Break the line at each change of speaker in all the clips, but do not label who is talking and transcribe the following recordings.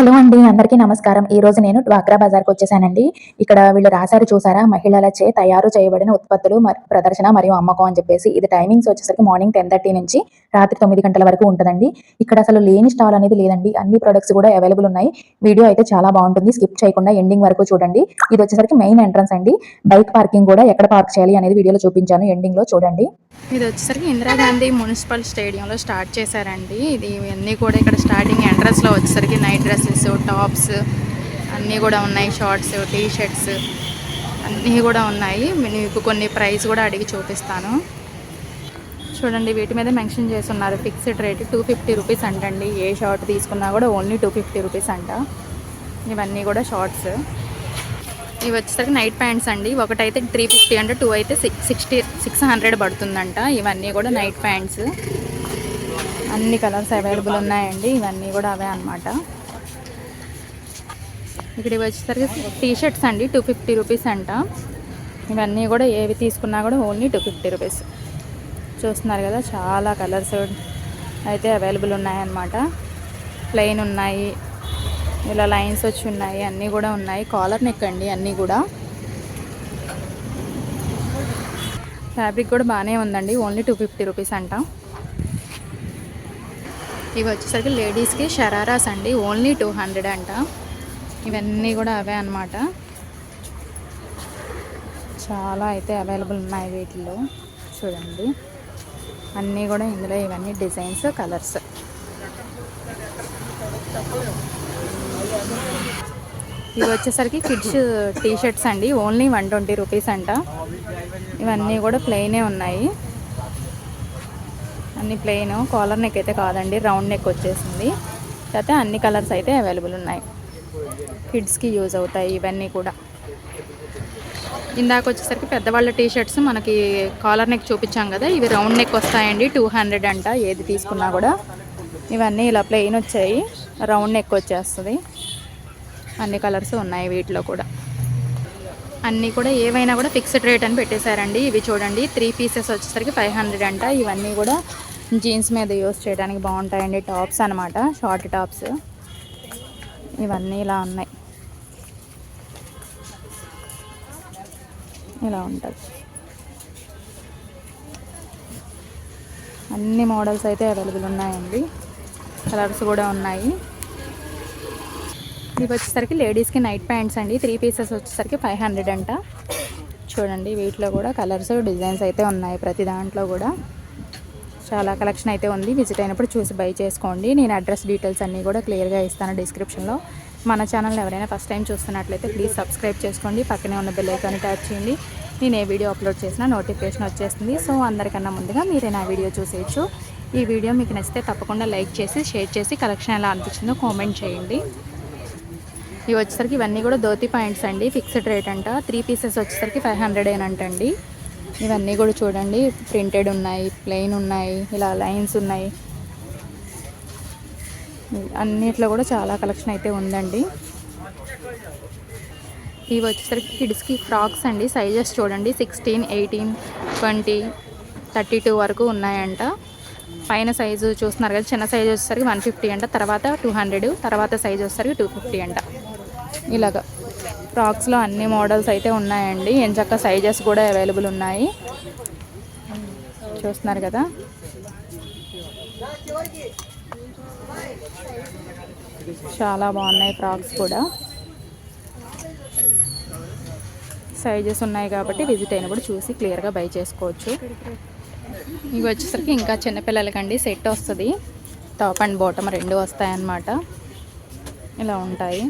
Hello అండి అందరికీ నమస్కారం. ఈ రోజు నేను డ్వాక్రా బజార్కి వచ్చేసానండి. ఇక్కడ వీళ్ళు రాశారు చూసారా? మహిళలచే తయారు చేయబడిన ఉత్పత్తులు ప్రదర్శన మరియు అమ్మకం అని చెప్పేసి. ఇది టైమింగ్స్ వచ్చేసరికి మార్నింగ్ టెన్ థర్టీ నుంచి రాత్రి తొమ్మిది గంటల వరకు ఉంటుందండి. ఇక్కడ అసలు లేని స్టాల్ అనేది లేదండి. అన్ని ప్రొడక్ట్స్ కూడా అవైలబుల్ ఉన్నాయి. వీడియో అయితే చాలా బాగుంటుంది. స్కిప్ చేయకుండా ఎండింగ్ వరకు చూడండి. ఇది వచ్చేసరికి మెయిన్ ఎంట్రన్స్ అండి. బైక్ పార్కింగ్ కూడా ఎక్కడ పార్క్ చేయాలి అనేది వీడియోలో చూపించాను. ఎండింగ్లో చూడండి.
ఇది వచ్చేసరికి ఇందిరాగాంధీ మున్సిపల్ స్టేడియంలో స్టార్ట్ చేశారండి. ఇది ఇవన్నీ కూడా ఇక్కడ స్టార్టింగ్ ఎంట్రన్స్లో వచ్చేసరికి నైట్ డ్రెస్సెస్ టాప్స్ అన్నీ కూడా ఉన్నాయి. షార్ట్స్ టీ షర్ట్స్ అన్నీ కూడా ఉన్నాయి. మీకు కొన్ని ప్రైస్ కూడా అడిగి చూపిస్తాను. చూడండి వీటి మీద మెన్షన్ చేసి ఉన్నారు fixed rate two fifty rupees అంటండి. ఏ షార్ట్ తీసుకున్నా కూడా ఓన్లీ టూ ఫిఫ్టీ రూపీస్ అంట. ఇవన్నీ కూడా షార్ట్స్. ఇవి వచ్చేసరికి నైట్ ప్యాంట్స్ అండి. ఒకటైతే త్రీ ఫిఫ్టీ అంటే టూ అయితే సిక్స్ సిక్స్టీ సిక్స్ హండ్రెడ్ పడుతుందంట. ఇవన్నీ కూడా నైట్ ప్యాంట్స్. అన్ని కలర్స్ అవైలబుల్ ఉన్నాయండి. ఇవన్నీ కూడా అవే అనమాట ఇక్కడ ఇవి వచ్చేసరికి టీ షర్ట్స్ అండి టూ ఫిఫ్టీ రూపీస్ అంట. ఇవన్నీ కూడా ఏవి తీసుకున్నా కూడా ఓన్లీ టూ ఫిఫ్టీ రూపీస్. చూస్తున్నారు కదా చాలా కలర్స్ అయితే అవైలబుల్ ఉన్నాయన్నమాట. ప్లెయిన్ ఉన్నాయి ఇలా లైన్స్ వచ్చి ఉన్నాయి అన్నీ కూడా ఉన్నాయి. కాలర్ నెక్ అండి అన్నీ కూడా. ఫ్యాబ్రిక్ కూడా బాగానే ఉందండి ఓన్లీ టూ ఫిఫ్టీ రూపీస్ అంట. ఇవి వచ్చేసరికి లేడీస్కి షరారాస్ అండి ఓన్లీ టూ హండ్రెడ్ అంట. ఇవన్నీ కూడా అవే అనమాట చాలా అయితే అవైలబుల్ ఉన్నాయి వీటిలో చూడండి. అన్నీ కూడా ఇందులో ఇవన్నీ డిజైన్స్ కలర్స్. ఇవి వచ్చేసరికి కిడ్స్ టీ షర్ట్స్ అండి. ఓన్లీ వన్ ట్వంటీ రూపీస్ అంట. ఇవన్నీ కూడా ప్లెయినే ఉన్నాయి. అన్ని ప్లెయిన్ కాలర్ నెక్ అయితే కాదండి రౌండ్ నెక్ వచ్చేసింది. అయితే అన్ని కలర్స్ అయితే అవైలబుల్ ఉన్నాయి. కిడ్స్కి యూజ్ అవుతాయి ఇవన్నీ కూడా. ఇందాక వచ్చేసరికి పెద్దవాళ్ళ టీ షర్ట్స్ మనకి కాలర్ నెక్ చూపించాం కదా ఇవి రౌండ్ నెక్ వస్తాయండి టూ హండ్రెడ్ అంట ఏది తీసుకున్నా కూడా. ఇవన్నీ ఇలా ప్లెయిన్ వచ్చాయి రౌండ్ నెక్ వచ్చేస్తుంది. అన్ని కలర్స్ ఉన్నాయి వీటిలో కూడా. అన్నీ కూడా ఏవైనా కూడా ఫిక్స్డ్ రేట్ అని పెట్టేశారండి. ఇవి చూడండి త్రీ పీసెస్ వచ్చేసరికి ఫైవ్ హండ్రెడ్ అంట. ఇవన్నీ కూడా జీన్స్ మీద యూస్ చేయడానికి బాగుంటాయండి టాప్స్ అనమాట షార్ట్ టాప్స్. ఇవన్నీ ఇలా ఉన్నాయి. ఇలా ఉంటుంది. అన్ని మోడల్స్ అయితే అవైలబుల్ ఉన్నాయండి. కలర్స్ కూడా ఉన్నాయి. ఇవి వచ్చేసరికి లేడీస్కి నైట్ ప్యాంట్స్ అండి. త్రీ పీసెస్ వచ్చేసరికి ఫైవ్ హండ్రెడ్ అంట. చూడండి వీటిలో కూడా కలర్స్ డిజైన్స్ అయితే ఉన్నాయి ప్రతి దాంట్లో కూడా. చాలా కలెక్షన్ అయితే ఉంది. విజిట్ అయినప్పుడు చూసి బై చేసుకోండి. నేను అడ్రస్ డీటెయిల్స్ అన్నీ కూడా క్లియర్గా ఇస్తాను డిస్క్రిప్షన్లో. మన ఛానల్ ఎవరైనా ఫస్ట్ టైం చూస్తున్నట్లయితే ప్లీజ్ సబ్స్క్రైబ్ చేసుకోండి. పక్కనే ఉన్న బెల్లైకాన్ని ట్యాప్ చేయండి. నేను ఏ వీడియో అప్లోడ్ చేసినా నోటిఫికేషన్ వచ్చేస్తుంది. సో అందరికన్నా ముందుగా మీరే నా వీడియో చూసేయచ్చు. ఈ వీడియో మీకు నచ్చితే తప్పకుండా లైక్ చేసి షేర్ చేసి కలెక్షన్ ఎలా అనిపించిందో కామెంట్ చేయండి. ఇవి వచ్చేసరికి ఇవన్నీ కూడా ధోతి పాయింట్స్ అండి. ఫిక్స్డ్ రేట్ అంట. త్రీ పీసెస్ వచ్చేసరికి ఫైవ్ హండ్రెడ్ ఏనంటండి ఇవన్నీ కూడా చూడండి. ప్రింటెడ్ ఉన్నాయి ప్లెయిన్ ఉన్నాయి ఇలా లైన్స్ ఉన్నాయి. అన్నిట్లో కూడా చాలా కలెక్షన్ అయితే ఉందండి. ఇవి వచ్చేసరికి కిడ్స్కి ఫ్రాక్స్ అండి. సైజెస్ చూడండి. Sixteen eighteen twenty thirty two వరకు ఉన్నాయంట. పైన సైజు చూస్తున్నారు కదా చిన్న సైజు వచ్చేసరికి వన్ ఫిఫ్టీ అంట. తర్వాత టూ హండ్రెడ్ తర్వాత సైజు వచ్చేసరికి టూ ఫిఫ్టీ అంట. ఇలాగా ఫ్రాక్స్లో అన్ని మోడల్స్ అయితే ఉన్నాయండి. ఎంచక్క సైజెస్ కూడా అవైలబుల్ ఉన్నాయి. చూస్తున్నారు కదా. చాలా బాగున్నాయి ఫ్రాక్స్ కూడా. సైజెస్ ఉన్నాయి కాబట్టి విజిట్ అయినప్పుడు చూసి క్లియర్గా బై చేసుకోవచ్చు. ఇవి వచ్చేసరికి ఇంకా చిన్నపిల్లలకండి సెట్ వస్తుంది. టాప్ అండ్ బాటమ్ రెండు వస్తాయన్నమాట. ఇలా ఉంటాయి.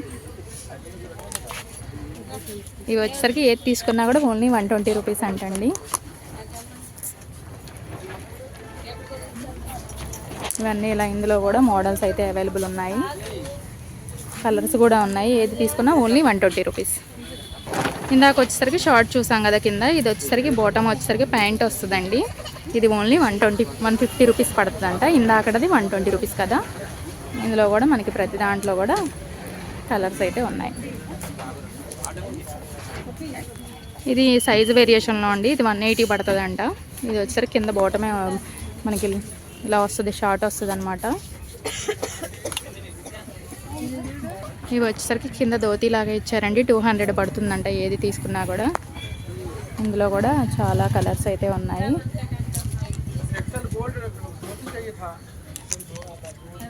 ఇవి వచ్చేసరికి ఏది తీసుకున్నా కూడా ఓన్లీ వన్ ట్వంటీ రూపీస్ అంటండి. ఇవన్నీ ఇలా ఇందులో కూడా మోడల్స్ అయితే అవైలబుల్ ఉన్నాయి. కలర్స్ కూడా ఉన్నాయి. ఏది తీసుకున్నా ఓన్లీ వన్ ట్వంటీ రూపీస్. ఇందాక వచ్చేసరికి షార్ట్ చూసాం కదా కింద. ఇది వచ్చేసరికి బాటమ్ వచ్చేసరికి ప్యాంట్ వస్తుందండి. ఇది only one twenty one fifty rupees పడుతుందంట. ఇందాకది వన్ ట్వంటీ రూపీస్ కదా. ఇందులో కూడా మనకి ప్రతి దాంట్లో కూడా కలర్స్ అయితే ఉన్నాయి. ఇది సైజు వేరియేషన్లో అండి. ఇది వన్ ఎయిటీ పడుతుంది అంట ఇది వచ్చేసరికి కింద బాటమే మనకి ఇలా వస్తుంది షార్ట్ వస్తుంది అనమాట ఇవి వచ్చేసరికి కింద ధోతిలాగా ఇచ్చారండి. టూ హండ్రెడ్ పడుతుందంట ఏది తీసుకున్నా కూడా. ఇందులో కూడా చాలా కలర్స్ అయితే ఉన్నాయి.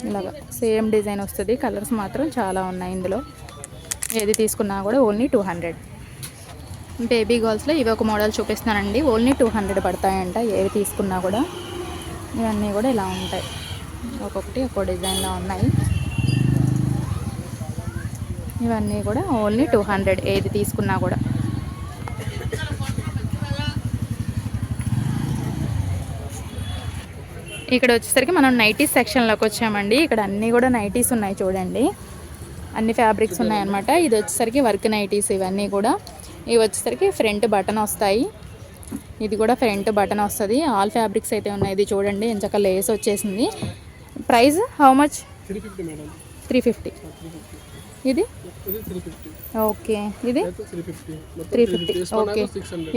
ఇలాగా సేమ్ డిజైన్ వస్తుంది. కలర్స్ మాత్రం చాలా ఉన్నాయి ఇందులో. ఏది తీసుకున్నా కూడా ఓన్లీ టూ హండ్రెడ్. బేబీ గర్ల్స్లో ఇవి ఒక మోడల్ చూపిస్తున్నానండి. ఓన్లీ టూ హండ్రెడ్ పడతాయంట ఏవి తీసుకున్నా కూడా. ఇవన్నీ కూడా ఇలా ఉంటాయి. ఒక్కొక్కటి ఒక్కో డిజైన్లో ఉన్నాయి. ఇవన్నీ కూడా ఓన్లీ టూ హండ్రెడ్ ఏది తీసుకున్నా కూడా. ఇక్కడ వచ్చేసరికి మనం నైటీస్ సెక్షన్లోకి వచ్చామండి. ఇక్కడ అన్నీ కూడా నైటీస్ ఉన్నాయి చూడండి. అన్ని ఫ్యాబ్రిక్స్ ఉన్నాయన్నమాట. ఇది వచ్చేసరికి వర్క్ నైటీస్ ఇవన్నీ కూడా. ఇవి వచ్చేసరికి ఫ్రంట్ బటన్ వస్తాయి. ఇది కూడా ఫ్రంట్ బటన్ వస్తుంది. ఆల్ ఫ్యాబ్రిక్స్ అయితే ఉన్నాయి. ఇది చూడండి. ఎంచక్క లేస్ వచ్చేసింది.
Price how much
three fifty ఇది? ఓకే ఇది? Three fifty. ఓకే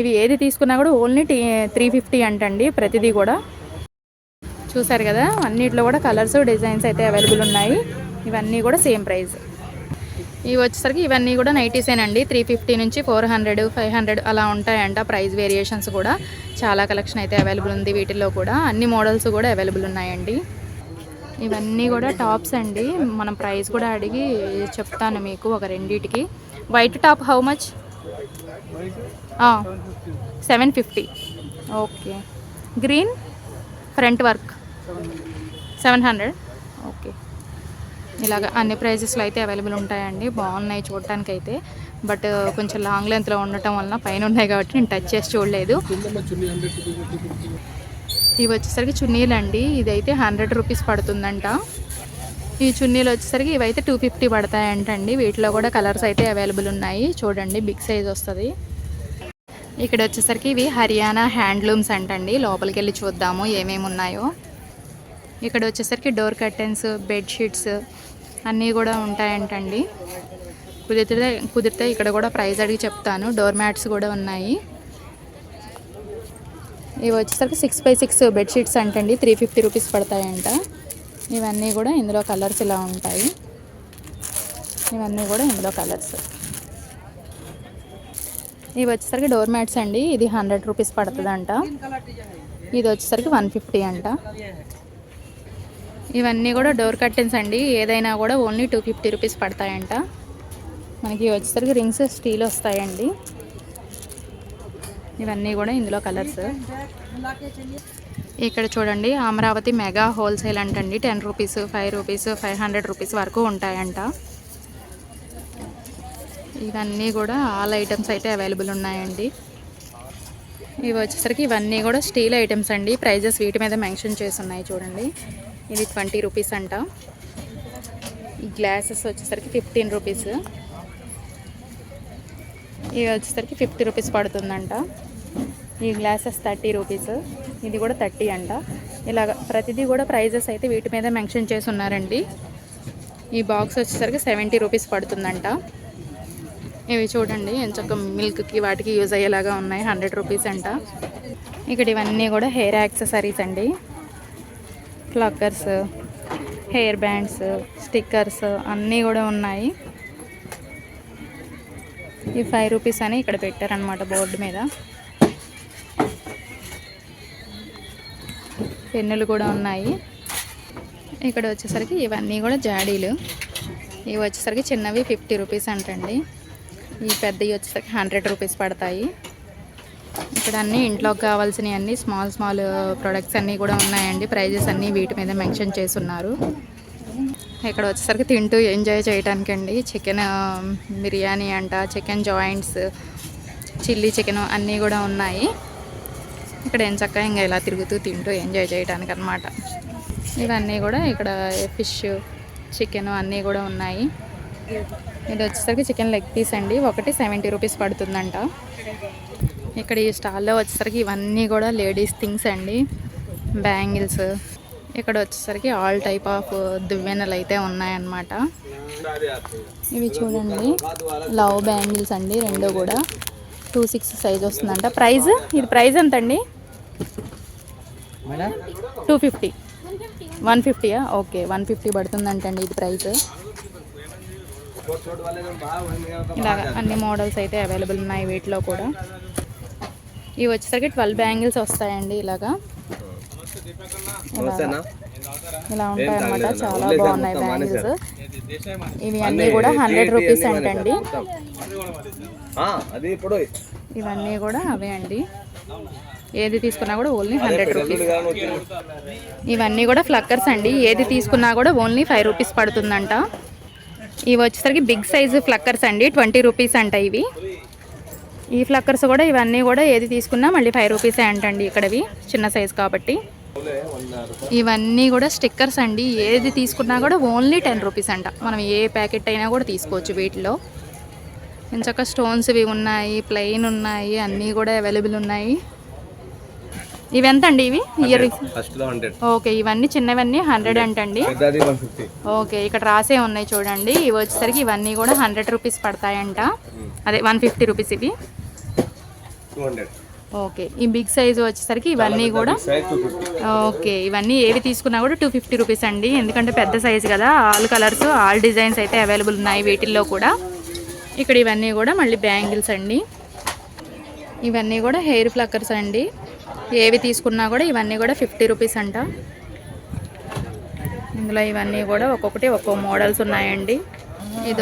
ఇవి ఏది తీసుకున్నా కూడా ఓన్లీ త్రీ ఫిఫ్టీ అంటండి ప్రతిదీ కూడా. చూసారు కదా? అన్నిట్లో కూడా కలర్స్ డిజైన్స్ అయితే అవైలబుల్ ఉన్నాయి. ఇవన్నీ కూడా సేమ్ ప్రైస్ ఇవి వచ్చేసరికి ఇవన్నీ కూడా నైటీసేనండి. త్రీ ఫిఫ్టీ నుంచి ఫోర్ హండ్రెడ్ ఫైవ్ హండ్రెడ్ అలా ఉంటాయంట. ప్రైస్ వేరియేషన్స్ కూడా చాలా కలెక్షన్ అయితే అవైలబుల్ ఉంది వీటిల్లో కూడా. అన్ని మోడల్స్ కూడా అవైలబుల్ ఉన్నాయండి. ఇవన్నీ కూడా టాప్స్ అండి. మనం ప్రైస్ కూడా అడిగి చెప్తాను మీకు ఒక రెండింటికి. White top how much? Seven fifty. Okay. Green? Front work? Seven hundred. Okay. ఇలాగ అన్ని ప్రైజెస్లో అయితే అవైలబుల్ ఉంటాయండి. బాగున్నాయి చూడటానికి అయితే బట్ uh, కొంచెం లాంగ్ లెంత్లో ఉండటం వలన పైన ఉన్నాయి కాబట్టి నేను టచ్ చేసి చూడలేదు. ఇవి వచ్చేసరికి చున్నీలు అండి ఇదైతే హండ్రెడ్ రూపీస్ పడుతుందంట. ఈ చున్నీలు వచ్చేసరికి ఇవైతే టూ ఫిఫ్టీ పడతాయంటండి. వీటిలో కూడా కలర్స్ అయితే అవైలబుల్ ఉన్నాయి. చూడండి బిగ్ సైజ్ వస్తుంది. ఇక్కడ వచ్చేసరికి ఇవి హర్యానా హ్యాండ్లూమ్స్ అంటండి. లోపలికి వెళ్ళి చూద్దాము ఏమేమి ఉన్నాయో ఇక్కడ వచ్చేసరికి డోర్ కర్టెన్స్ బెడ్షీట్స్ అన్నీ కూడా ఉంటాయంటండి. కుదిరితే కుదిరితే ఇక్కడ కూడా ప్రైస్ అడిగి చెప్తాను. డోర్ మ్యాట్స్ కూడా ఉన్నాయి. ఇవి వచ్చేసరికి సిక్స్ బై సిక్స్ బెడ్షీట్స్ అంటండి. త్రీ ఫిఫ్టీ రూపీస్ పడతాయంట. ఇవన్నీ కూడా ఇందులో కలర్స్ ఇలా ఉంటాయి. ఇవన్నీ కూడా ఇందులో కలర్స్ ఇవి వచ్చేసరికి డోర్ మ్యాట్స్ అండి. ఇది హండ్రెడ్ రూపీస్ పడుతుందంట. ఇది వచ్చేసరికి వన్ ఫిఫ్టీ అంట. ఇవన్నీ కూడా డోర్ కర్టెన్స్ అండి. ఏదైనా కూడా ఓన్లీ టూ ఫిఫ్టీ రూపీస్ పడతాయంట. మనకి వచ్చేసరికి రింగ్స్ స్టీల్ వస్తాయండి. ఇవన్నీ కూడా ఇందులో కలర్స్ ఇక్కడ చూడండి అమరావతి మెగా హోల్సేల్ అంటండి. Ten rupees five rupees five hundred rupees వరకు ఉంటాయంట. ఇవన్నీ కూడా ఆల్ ఐటమ్స్ అయితే అవైలబుల్ ఉన్నాయండి. ఇవి వచ్చేసరికి ఇవన్నీ కూడా స్టీల్ ఐటమ్స్ అండి. ప్రైజెస్ వీటి మీద మెన్షన్ చేసి ఉన్నాయి చూడండి. ఇది ట్వంటీ రూపీస్ అంట. ఈ గ్లాసెస్ వచ్చేసరికి ఫిఫ్టీన్ రూపీస్. ఇవి వచ్చేసరికి ఫిఫ్టీ రూపీస్ పడుతుందంట. ఈ గ్లాసెస్ థర్టీ రూపీస్. ఇది కూడా థర్టీ అంట. ఇలాగ ప్రతిదీ కూడా ప్రైజెస్ అయితే వీటి మీద మెన్షన్ చేసి ఉన్నారండి. ఈ బాక్స్ వచ్చేసరికి సెవెంటీ రూపీస్ పడుతుందంట. ఇవి చూడండి ఎంచక్క మిల్క్కి వాటికి యూజ్ అయ్యేలాగా ఉన్నాయి. హండ్రెడ్ రూపీస్ అంట. ఇక్కడ ఇవన్నీ కూడా హెయిర్ యాక్సెసరీస్ అండి. ప్లక్కర్స్ హెయిర్ బ్యాండ్స్ స్టిక్కర్స్ అన్నీ కూడా ఉన్నాయి. ఈ ఫైవ్ రూపీస్ అని ఇక్కడ పెట్టారనమాట బోర్డు మీద. పెన్నులు కూడా ఉన్నాయి. ఇక్కడ వచ్చేసరికి ఇవన్నీ కూడా జాడీలు. ఇవి వచ్చేసరికి చిన్నవి ఫిఫ్టీ రూపీస్ అంటండి. ఈ పెద్దవి వచ్చేసరికి హండ్రెడ్ రూపీస్ పడతాయి. ఇక్కడ అన్ని ఇంట్లోకి కావాల్సినవి అన్ని స్మాల్ స్మాల్ ప్రొడక్ట్స్ అన్నీ కూడా ఉన్నాయండి. ప్రైజెస్ అన్నీ వీటి మీద మెన్షన్ చేసి ఉన్నారు ఇక్కడ వచ్చేసరికి తింటూ ఎంజాయ్ చేయడానికండి చికెన్ బిర్యానీ అంట చికెన్ జాయింట్స్ చిల్లీ చికెన్ అన్నీ కూడా ఉన్నాయి. ఇక్కడ ఏం చక్క ఇంకా ఇలా తిరుగుతూ తింటూ ఎంజాయ్ చేయడానికి అనమాట ఇవన్నీ కూడా ఇక్కడ ఫిష్ చికెన్ అన్నీ కూడా ఉన్నాయి. ఇది వచ్చేసరికి చికెన్ లెగ్ పీస్ అండి. ఒకటి సెవెంటీ రూపీస్ పడుతుందంట. ఇక్కడ ఈ స్టాల్లో వచ్చేసరికి ఇవన్నీ కూడా లేడీస్ థింగ్స్ అండి. బ్యాంగిల్స్. ఇక్కడ వచ్చేసరికి ఆల్ టైప్ ఆఫ్ దువ్వెనలు అయితే ఉన్నాయన్నమాట. ఇవి చూడండి. లవ్ బ్యాంగిల్స్ అండి రెండు కూడా. టూ సిక్స్ సైజ్ వస్తుందంట. ప్రైస్? ఇది ప్రైస్ ఎంత అండి టూ ఫిఫ్టీ. వన్ ఫిఫ్టీయా? ఓకే వన్ ఫిఫ్టీ పడుతుందంటండి ఇది ప్రైస్. ఇలాగ అన్ని మోడల్స్ అయితే అవైలబుల్ ఉన్నాయి వీటిలో కూడా. ఇవి వచ్చేసరికి ట్వెల్వ్ బ్యాంగిల్స్ వస్తాయండి ఇలాగా. ఇలా ఉంటాయి అన్నమాట చాలా బాగున్నాయి బ్యాంగిల్స్. ఇవి అన్నీ కూడా హండ్రెడ్ రూపీస్ అంటండి. ఇవన్నీ కూడా అవే అండి. ఏది తీసుకున్నా కూడా ఓన్లీ హండ్రెడ్ రూపీస్. ఇవన్నీ కూడా ఫ్లక్కర్స్ అండి. ఏది తీసుకున్నా కూడా ఓన్లీ ఫైవ్ రూపీస్ పడుతుందంట. ఇవి వచ్చేసరికి బిగ్ సైజు ఫ్లక్కర్స్ అండి. ట్వంటీ రూపీస్ అంట ఇవి. ఈ ఫ్లక్కర్స్ కూడా ఇవన్నీ కూడా ఏది తీసుకున్నా మళ్ళీ ఫైవ్ రూపీసే అంటండి ఇక్కడవి చిన్న సైజు కాబట్టి. ఇవన్నీ కూడా స్టిక్కర్స్ అండి ఏది తీసుకున్నా కూడా ఓన్లీ టెన్ రూపీస్ అంట. మనం ఏ ప్యాకెట్ అయినా కూడా తీసుకోవచ్చు వీటిలో. ఇంచక్క స్టోన్స్ ఇవి ఉన్నాయి ప్లెయిన్ ఉన్నాయి అన్నీ కూడా అవైలబుల్ ఉన్నాయి. ఇవి ఎంత అండి ఇవి ఇయర్ రింగ్స్ ఓకే ఇవన్నీ చిన్నవన్నీ హండ్రెడ్ అంటండి. ఓకే ఇక్కడ రాసే ఉన్నాయి చూడండి. ఇవి వచ్చేసరికి ఇవన్నీ కూడా హండ్రెడ్ రూపీస్ పడతాయంట. అదే వన్ ఫిఫ్టీ రూపీస్ ఇవి. ఓకే ఈ బిగ్ సైజు వచ్చేసరికి ఇవన్నీ కూడా ఓకే ఇవన్నీ ఏవి తీసుకున్నా కూడా టూ ఫిఫ్టీ రూపీస్ అండి. ఎందుకంటే పెద్ద సైజు కదా ఆల్ కలర్స్ ఆల్ డిజైన్స్ అయితే అవైలబుల్ ఉన్నాయి వీటిల్లో కూడా. ఇక్కడ ఇవన్నీ కూడా మళ్ళీ బ్యాంగిల్స్ అండి. ఇవన్నీ కూడా హెయిర్ ఫ్లక్కర్స్ అండి. ఏవి తీసుకున్నా కూడా ఇవన్నీ కూడా ఫిఫ్టీ రూపీస్ అంట. ఇందులో ఇవన్నీ కూడా ఒక్కొక్కటి ఒక్కో మోడల్స్ ఉన్నాయండి. ఇది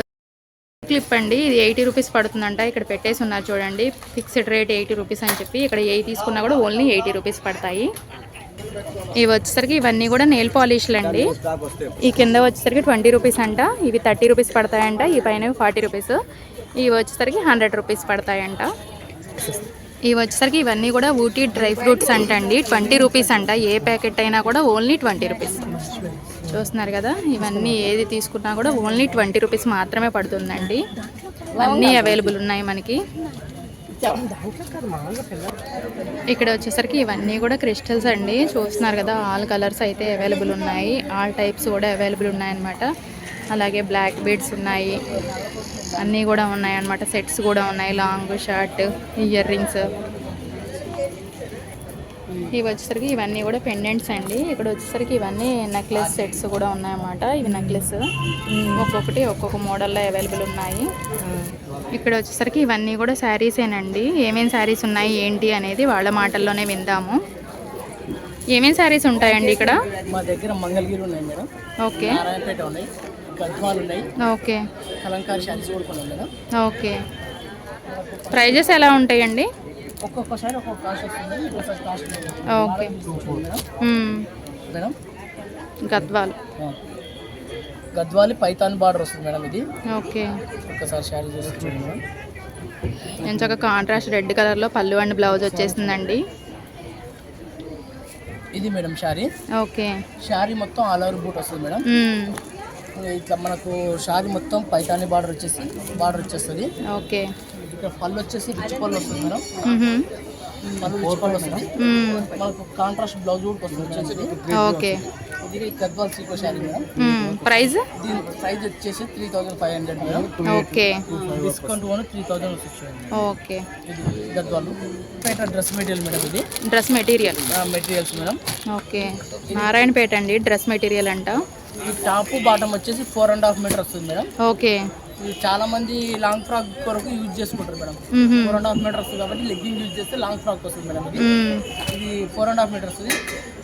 క్లిప్ అండి. ఇది ఎయిటీ రూపీస్ పడుతుందంట. ఇక్కడ పెట్టేసి ఉన్నారు చూడండి. ఫిక్స్డ్ రేట్ ఎయిటీ రూపీస్ అని చెప్పి ఇక్కడ ఏ తీసుకున్నా కూడా ఓన్లీ ఎయిటీ రూపీస్ పడతాయి. ఇవి వచ్చేసరికి ఇవన్నీ కూడా నెయిల్ పాలిష్లు అండి. ఈ కింద వచ్చేసరికి ట్వంటీ రూపీస్ అంట. ఇవి థర్టీ రూపీస్ పడతాయంట. ఈ పైన ఫార్టీ రూపీస్. ఇవి వచ్చేసరికి హండ్రెడ్ రూపీస్ పడతాయంట. ఇవి వచ్చేసరికి ఇవన్నీ కూడా ఊటీ డ్రై ఫ్రూట్స్ అంట అండి ట్వంటీ రూపీస్ అంట. ఏ ప్యాకెట్ అయినా కూడా ఓన్లీ ట్వంటీ రూపీస్. చూస్తున్నారు కదా ఇవన్నీ ఏది తీసుకున్నా కూడా ఓన్లీ ట్వంటీ రూపీస్ మాత్రమే పడుతుందండి. అన్నీ అవైలబుల్ ఉన్నాయి మనకి. ఇక్కడ వచ్చేసరికి ఇవన్నీ కూడా క్రిస్టల్స్ అండి. చూస్తున్నారు కదా ఆల్ కలర్స్ అయితే అవైలబుల్ ఉన్నాయి. ఆల్ టైప్స్ కూడా అవైలబుల్ ఉన్నాయన్నమాట. అలాగే బ్లాక్ బీడ్స్ ఉన్నాయి. అన్నీ కూడా ఉన్నాయి అన్నమాట. సెట్స్ కూడా ఉన్నాయి. Long short earrings. ఇవి వచ్చేసరికి ఇవన్నీ కూడా పెండెంట్స్ అండి. ఇక్కడ వచ్చేసరికి ఇవన్నీ నెక్లెస్ సెట్స్ కూడా ఉన్నాయన్నమాట ఇవి నెక్లెస్. ఒక్కొక్కటి ఒక్కొక్క మోడల్లో అవైలబుల్ ఉన్నాయి. ఇక్కడ వచ్చేసరికి ఇవన్నీ కూడా శారీసేనండి ఏమేం శారీస్ ఉన్నాయి ఏంటి అనేది వాళ్ళ మాటల్లోనే విందాము. ఏమేం శారీస్ ఉంటాయండి ఇక్కడ?
మా దగ్గర మంగళగిరి ఉన్నాయి మేడం.
ఓకే.
నారాయణపేట ఉన్నాయి. గద్వాలు ఉన్నాయి
ఓకే.
కలంకారీ శారీస్ కూడా కొన్ని ఉన్నాయి మేడం
ఓకే. ప్రైజెస్ ఎలా ఉంటాయండి?
ఒక్కొక్కసారి ఒక్కొక్క కాస్ట్ వస్తుంది ఒక్కొక్కసారి కాస్ట్
ఓకే.
మేడం.
గద్వాల్.
గద్వాలి పైతాన్ బార్డర్ వస్తుంది మేడం ఇది.
ఓకే.
ఒక్కసారి శారీ చూసి చూడండి మేడం.
ఎంచక్క కాంట్రాస్ట్ రెడ్ కలర్లో పళ్ళు అండ్ బ్లౌజ్ వచ్చేసిందండి
ఇది మేడం శారీ.
ఓకే.
శారీ మొత్తం ఆల్ ఓవర్ బూట్ వస్తుంది మేడం. ఇట్లా మనకు శారీ మొత్తం పైతాని బార్డర్ వచ్చేసి బార్డర్ వచ్చేస్తుంది.
ఓకే.
ఇక్కడ పళ్ళు వచ్చేసి రిచ్ పళ్ళు వస్తుంది మేడం. పళ్ళు రిచ్ పళ్ళు వస్తుంది.
మ్మ్.
మనకు కాంట్రాస్ట్ బ్లౌజ్ కూడా వస్తుంది వచ్చేసి
ఓకే.
ఇది గద్వాల్ సీకో శారీ మేడం.
ప్రైజ్
దీని ప్రైస్ వచ్చేసి three thousand five hundred madam.
Okay.
Discount కూడా త్రీ థౌజండ్ వస్తుంది
ఓకే.
ఇది గద్వాలు. పేట డ్రెస్ మెటీరియల్ మేడం ఇది.
Dress material
materials madam.
Okay. Narayanpet అండి డ్రెస్ మెటీరియల్ అంట.
ఈ టాప్ బాటమ్ వచ్చేసి ఫోర్ అండ్ హాఫ్ మీటర్ వస్తుంది మేడం.
ఓకే.
ఇది చాలా మంది లాంగ్ ఫ్రాక్ కొరకు యూజ్ చేసుకుంటారు madam. Four and half metre వస్తుంది కాబట్టి లెగ్గింగ్ యూజ్ చేస్తే లాంగ్ ఫ్రాక్ వస్తుంది మేడం ఇది. ఇది ఫోర్ అండ్ హాఫ్ మీటర్ వస్తుంది.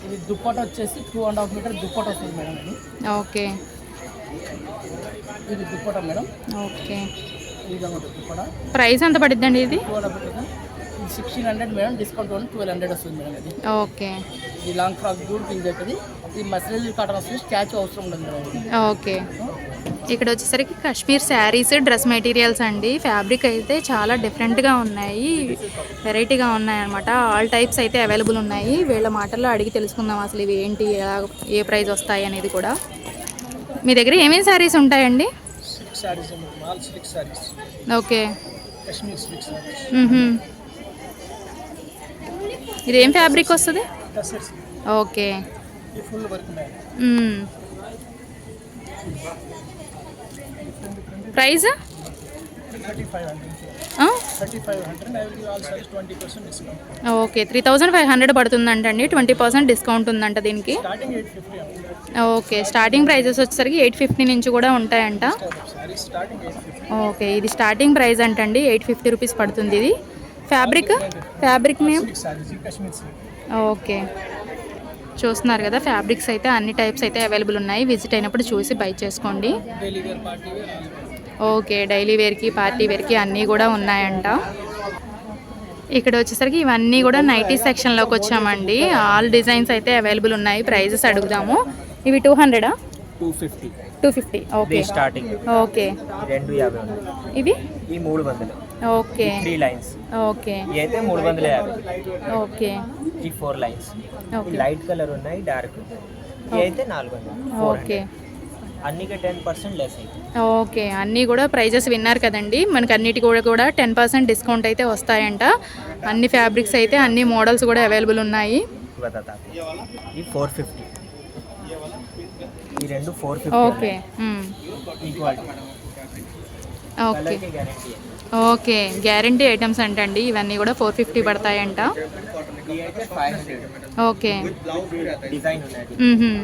ఇది దుప్పట వచ్చేసి two and half metre dupatta వస్తుంది మేడం ఇది.
ఓకే.
ఇది dupatta madam. Okay. Dupatta.
Price ఎంత పడిద్దండి ఇది?
ఇది sixteen hundred madam discount one twelve hundred వస్తుంది మేడం ఇది
ఓకే.
ఈ లాంగ్ ఫ్రాక్ కూడా పింక్ అవుతుంది ఇది మసరేజ్ కాటన్ వస్తుంది స్టాచ్యూ అవసరం ఉండదు మేడం.
ఓకే. ఇక్కడ వచ్చేసరికి కాశ్మీర్ శారీస్ డ్రెస్ మెటీరియల్స్ అండి. ఫ్యాబ్రిక్ అయితే చాలా డిఫరెంట్గా ఉన్నాయి. వెరైటీగా ఉన్నాయి అనమాట ఆల్ టైప్స్ అయితే అవైలబుల్ ఉన్నాయి. వీళ్ళ మాటల్లో అడిగి తెలుసుకుందాం అసలు ఇవి ఏంటి ఎలా- ఏ ప్రైస్ వస్తాయి అనేది కూడా. మీ దగ్గర ఏమేమి శారీస్ ఉంటాయండి? ఓకే. ఇది ఏం ఫ్యాబ్రిక్ వస్తుంది?
Okay. Price? Price
okay three thousand five hundred పడుతుందంటండి. Twenty percent discount ఉందంట దీనికి. ఓకే స్టార్టింగ్ ప్రైజెస్ వచ్చేసరికి ఎయిట్ ఫిఫ్టీ నుంచి కూడా ఉంటాయంట. ఓకే ఇది స్టార్టింగ్ ప్రైస్ అంటండి. ఎయిట్ ఫిఫ్టీ రూపీస్ పడుతుంది ఇది. Fabric fabric name
saris Kashmir silk
okay. చూస్తున్నారు కదా ఫ్యాబ్రిక్స్ అయితే అన్ని టైప్స్ అయితే అవైలబుల్ ఉన్నాయి. విజిట్ అయినప్పుడు చూసి బై చేసుకోండి.
Daily wear party wear all
okay daily వేర్కి పార్టీ వేర్కి అన్నీ కూడా ఉన్నాయంట. ఇక్కడ వచ్చేసరికి ఇవన్నీ కూడా నైటీ సెక్షన్లోకి వచ్చామండి. ఆల్ డిజైన్స్ అయితే అవైలబుల్ ఉన్నాయి. ప్రైజెస్ అడుగుదాము. ఇవి two హండ్రెడా
two fifty
two fifty okay.
Starting
okay.
రెండు
ఇవి?
ఈ మూడు వందలు.
ఓకే.
Three lines
okay.
ఇవి అయితే మూడు వందల యాభై.
ఓకే.
ఈ four lines
okay.
Light colour ఉన్నాయి డార్క్ ఇవి అయితే నాలుగు వందలు
ఓకే.
అన్నికి టెన్ పర్సెంట్ లెస్ అయితే.
ఓకే. అన్నీ కూడా ప్రైజెస్ విన్నారు కదండి. మనకి అన్నిటి కూడా కూడా టెన్ పర్సెంట్ డిస్కౌంట్ అయితే వస్తాయంట. అన్ని ఫ్యాబ్రిక్స్ అయితే అన్ని మోడల్స్ కూడా అవైలబుల్ ఉన్నాయి.
ఈ ఫోర్ ఫిఫ్టీ ఈ రెండు four
okay.
Fifty
okay.
Okay guarantee
items అంటండి ఇవన్నీ కూడా ఫోర్ ఫిఫ్టీ పడతాయంట
ఇవి అయితే ఫైవ్ హండ్రెడ్
ఓకే
డిజైన్ ఉన్నాయి
మ్మ్హ్మ్.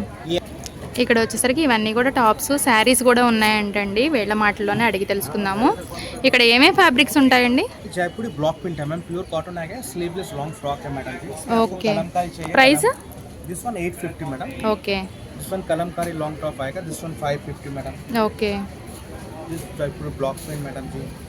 ఇక్కడ వచ్చేసరికి ఇవన్నీ కూడా టాప్స్ శారీస్ కూడా ఉన్నాయంటండి వీళ్ళ మాటల్లోనే అడిగి తెలుసుకుందాము ఇక్కడ ఏమేమి ఫ్యాబ్రిక్స్ ఉంటాయండి
जयपुरी ब्लॉक प्रिंट है मैम प्योर कॉटन है स्लीवलेस लॉन्ग फ्रॉक है मैडम जी
ఓకే
कलमकारी चाहिए
price
this one 850 madam
okay
this one kalamkari long top आएगा this one 550 madam
okay
this Jaipuri block print madam ji
hmm.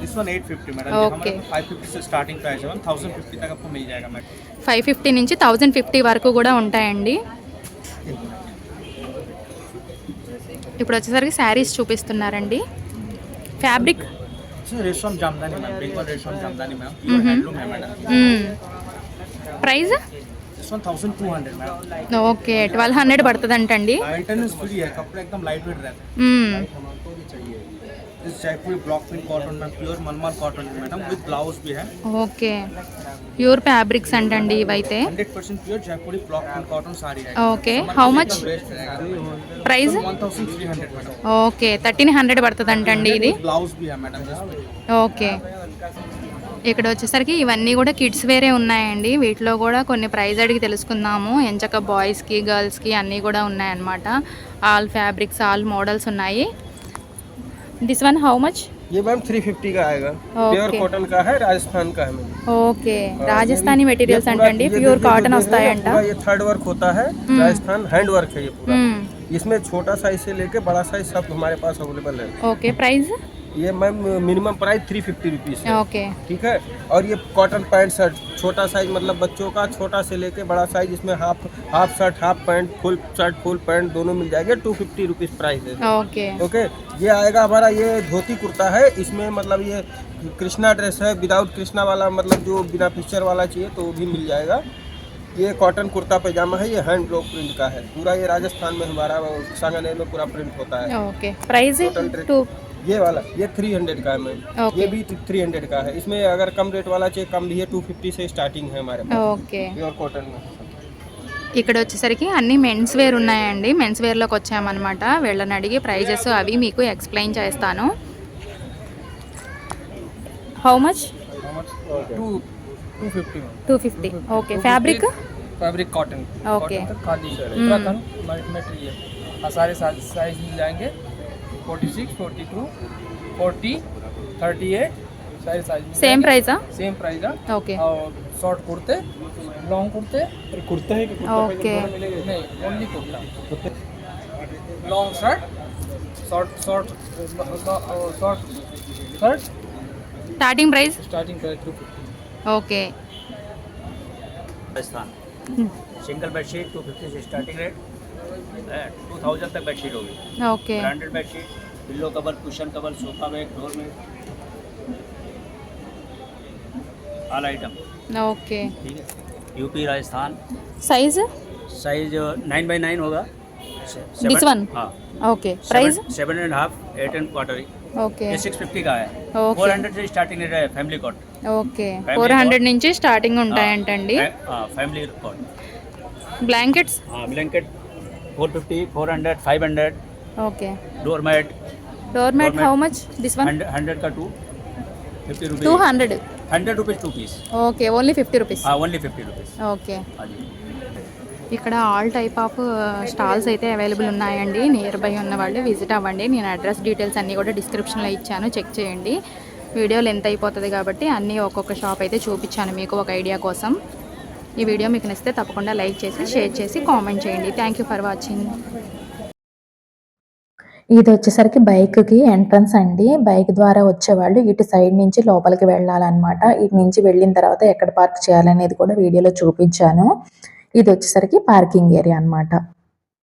This one 850 madam
okay.
Five fifty से starting price है one thousand fifty तक आपको मिल जाएगा madam
five fifty నుంచి thousand fifty వరకు కూడా ఉంటాయండి ఇప్పుడు వచ్చేసరికి శారీస్ చూపిస్తున్నారండి ఫ్యాబ్రిక్
सर रेशम जामदानी मैम बेंगल रेशम जामदानी मैम प्योर हैंडलूम है madam
price
this one thousand two hundred ma'am
okay twelve hundred పడుతుందంటండి
maintenance free है कपड़ा एकदम लाइट वेट रहता
మ్మ్.
है this Jaipuri block print cotton में प्योर मलमल कॉटन है मैडम विद ब्लाउज भी है
ఓకే ప్యూర్ ఫ్యాబ్రిక్స్ అంటండి ఇవైతే
hundred percent pure Jaipuri block print cotton sari है
ఓకే హౌ మచ్
बेस्ट रहेगा
price
one thousand three hundred madam
okay thirteen hundred పడుతుందంటండి ఇది
ब्लाउज भी है मैडम जिसमें
ఓకే ఇక్కడ వచ్చేసరికి ఇవన్నీ కూడా కిడ్స్ వేరే ఉన్నాయండి వీటిలో కూడా కొన్ని ప్రైజ్ అడిగి తెలుసుకుందాము ఎంచక్క బాయ్స్కి గర్ల్స్కి అన్నీ కూడా ఉన్నాయన్నమాట ఆల్ ఫ్యాబ్రిక్స్ ఆల్ మోడల్స్ ఉన్నాయి दिस वन हाउ मच
ये मैम 350 का आएगा। प्योर कॉटन का है राजस्थान का है ओके
हाँ, राजस्थानी मटेरियल अंडी प्योर कॉटन होता
है अंडा। ये थर्ड वर्क होता है हम्म। राजस्थान हैंड वर्क है ये पूरा।
हम्म।
इसमें छोटा साइज़ से लेके बड़ा साइज़ सब हमारे पास अवेलेबल है।
ओके प्राइस
ये ma'am minimum price three fifty rupees है।
ओके।
ठीक है? और ये कॉटन पैंट शर्ट छोटा साइज़ मतलब बच्चों का छोटा से लेके बड़ा साइज़ इसमें half half shirt half pant full shirt full pant दोनों मिल जाएँगे टू फिफ्टी रुपीज़ प्राइस है।
ओके।
ओके? ये आएगा हमारा ये धोती कुर्ता है इसमें मतलब ये कृष्णा ड्रेस है विदाउट कृष्णा वाला मतलब जो बिना पिक्चर वाला चाहिए तो वो भी मिल जाएगा। ये कॉटन कुर्ता पैजामा है ये हैंड ब्लॉक प्रिंट का है। पूरा ये राजस्थान में हमारा सांगानेर में पूरा प्रिंट होता है। ओके। प्राइस
टू
ये वाला ये थ्री हंड्रेड का है मैम
ओके।
ये भी थ्री हंड्रेड का है इसमें अगर कम रेट वाला चाहिए कम भी है टू फिफ्टी से स्टार्टिंग है हमारे पास
ఓకే
प्योर कॉटन में
ఇక్కడ వచ్చేసరికి అన్ని మెన్స్ వేర్ ఉన్నాయండి మెన్స్ వేర్లోకి వచ్చామన్నమాట వీళ్ళని అడిగి ప్రైజెస్ అవి మీకు ఎక్స్ప్లెయిన్ చేస్తాను how much
two two fifty में
two fifty okay fabric
fabric cotton
okay.
Cotton का खादी उत्तराखंड मटेरियल हाँ सारे साइज मिल जाएंगे forty six forty two forty thirty eight same
price है
सेम प्राइस है
ओके
और शॉर्ट कुर्ते लॉन्ग कुर्ते कुर्ता है कि
कुर्ता
ओके नहीं only kurta long shirt short short short
shirt starting
price starting price two
okay
Rajasthan single bedsheet two fifty से starting rate two thousand तक बेडशीट होगी
okay
branded bedsheet pillow cover cushion cover sofa bed door में all item
okay
ठीक है UP Rajasthan
size
size nine by nine होगा
This one?
हाँ
okay price
seven and half eight and quarter
okay
ये six fifty का है
Okay.
Four hundred से starting rate है family cot
okay
Family
four hundred
cot.
నుంచి starting ఉంటాయంటండి
हाँ family cot
blankets
हाँ Blanket four fifty four hundred
five
hundred okay
doormat doormat
Doormat.
How much this one
hundred का two fifty
two
rupees
hundred
hundred rupees two piece
okay only fifty rupees
हाँ only fifty rupees
okay
हाँ जी
ఇక్కడ all type of stalls అయితే available ఉన్నాయండి near by ఉన్న వాళ్ళు visit అవ్వండి నేను అడ్రస్ డీటెయిల్స్ అన్నీ కూడా డిస్క్రిప్షన్లో ఇచ్చాను చెక్ చేయండి వీడియో లెంత్ అయిపోతుంది కాబట్టి అన్నీ ఒక్కొక్క షాప్ అయితే చూపించాను మీకు ఒక ఐడియా కోసం ఈ వీడియో మీకు నచ్చితే తప్పకుండా లైక్ చేసి షేర్ చేసి కామెంట్ చేయండి. థ్యాంక్ యూ ఫర్ వాచింగ్
ఇది వచ్చేసరికి బైక్కి ఎంట్రన్స్ అండి. బైక్ ద్వారా వచ్చేవాళ్ళు ఇటు సైడ్ నుంచి లోపలికి వెళ్ళాలన్నమాట. ఇటు నుంచి వెళ్ళిన తర్వాత ఎక్కడ పార్క్ చేయాలనేది కూడా వీడియోలో చూపించాను. ఇది వచ్చేసరికి పార్కింగ్ ఏరియా అన్నమాట.